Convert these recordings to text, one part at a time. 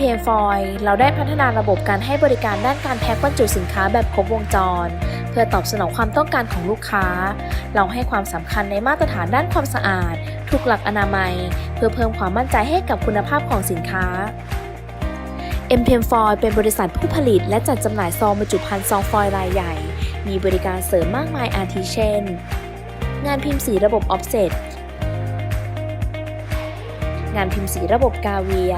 MPM Foil เราได้พัฒนาระบบการให้บริการด้านการแพ็คบรรจุสินค้าแบบครบวงจร เพื่อตอบสนองความต้องการของลูกค้า เราให้ความสำคัญในมาตรฐานด้านความสะอาด ถูกหลักอนามัย เพื่อเพิ่มความมั่นใจให้กับคุณภาพของสินค้า MPM Foil เป็นบริษัทผู้ผลิต และจัดจำหน่ายซองบรรจุภัณฑ์ซองฟอยล์รายใหญ่ มีบริการเสริมมากมายอาทิเช่น งานพิมพ์สีระบบ Offset งานพิมพ์สีระบบกาเวีย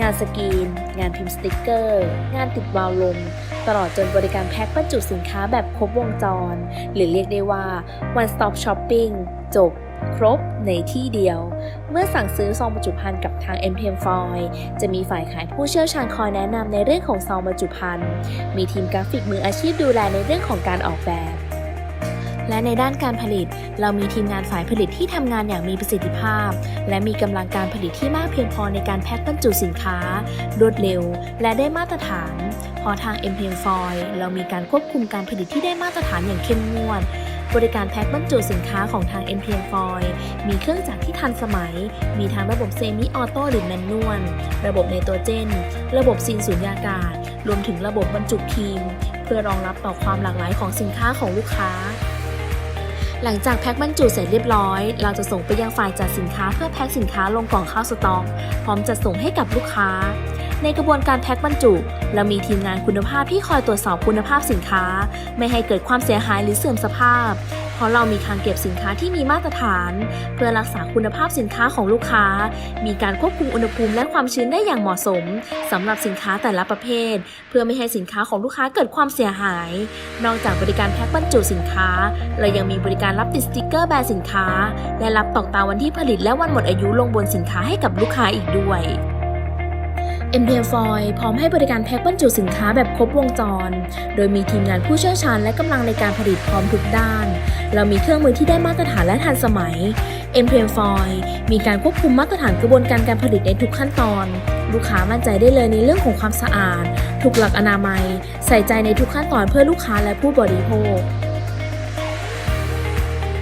งานสกรีน งานพิมพ์สติกเกอร์ งานติดวาล์วลม ตลอดจนบริการแพ็คบรรจุสินค้าแบบครบวงจร หรือเรียกได้ว่า one stop shopping จบ ครบในที่เดียว เมื่อสั่งซื้อซองบรรจุภัณฑ์กับทาง MPM Foil จะมีฝ่ายขายผู้เชี่ยวชาญคอยแนะนำในเรื่องของซองบรรจุภัณฑ์ มีทีมกราฟิกมืออาชีพดูแลในเรื่องของการออกแบบ และในด้านการผลิต เรามีทีมงานฝ่ายผลิตที่ทำงานอย่างมีประสิทธิภาพ และมีกำลังการผลิตที่มากเพียงพอในการแพ็คบรรจุสินค้า รวดเร็ว และได้มาตรฐาน พอทาง MPM Foil เรามีการควบคุมการผลิตที่ได้มาตรฐานอย่างเข้มงวดบริการแพ็คบรรจุสินค้าของทาง MPM Foil มีเครื่องจักรที่ทันสมัย มีทั้งระบบเซมิออโต้หรือแมนนวล ระบบไนโตรเจน ระบบซีนสูญญากาศ รวมถึงระบบบรรจุทีม เพื่อรองรับต่อความหลากหลายของสินค้าของลูกค้า หลังจากแพ็คบรรจุเสร็จเรียบร้อย เราจะส่งไปยังฝ่ายจัดสินค้าเพื่อแพ็คสินค้าลงกล่องเข้าสต็อกพร้อมจัดส่งให้กับลูกค้า ในกระบวนการแพ็คบรรจุ เรามีทีมงานคุณภาพที่คอยตรวจสอบคุณภาพสินค้า ไม่ให้เกิดความเสียหายหรือเสื่อมสภาพเพ ราะเรามีคลังเก็บสินค้าที่มีมาตรฐาน เพื่อรักษาคุณภาพสินค้าของลูกค้า มีการควบคุมอุณหภูมิและความชื้นได้อย่างเหมาะสมสำหรับสินค้าแต่ละประเภท เพื่อไม่ให้สินค้าของลูกค้าเกิดความเสียหาย นอกจากบริการแพ็คบรรจุสินค้าเรายังมีบริการรับติดสติกเกอร์แบรนด์สินค้า และรับตอกตาวันที่ผลิตและวันหมดอายุลงบนสินค้าให้กับลูกค้าอีกด้วย MPM Foil พร้อมให้บริการแพ็คบรรจุสินค้าแบบครบวงจร โดยมีทีมงานผู้เชี่ยวชาญและกำลังในการผลิตพร้อมทุกด้าน เรามีเครื่องมือที่ได้มาตรฐานและทันสมัย MPM Foil มีการควบคุมมาตรฐานกระบวนการการผลิตในทุกขั้นตอน ลูกค้ามั่นใจได้เลยในเรื่องของความสะอาด ถูกหลักอนามัย ใส่ใจในทุกขั้นตอนเพื่อลูกค้าและผู้บริโภค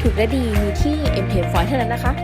ถูกและดีมีที่ MPM Foil เท่านั้นนะคะ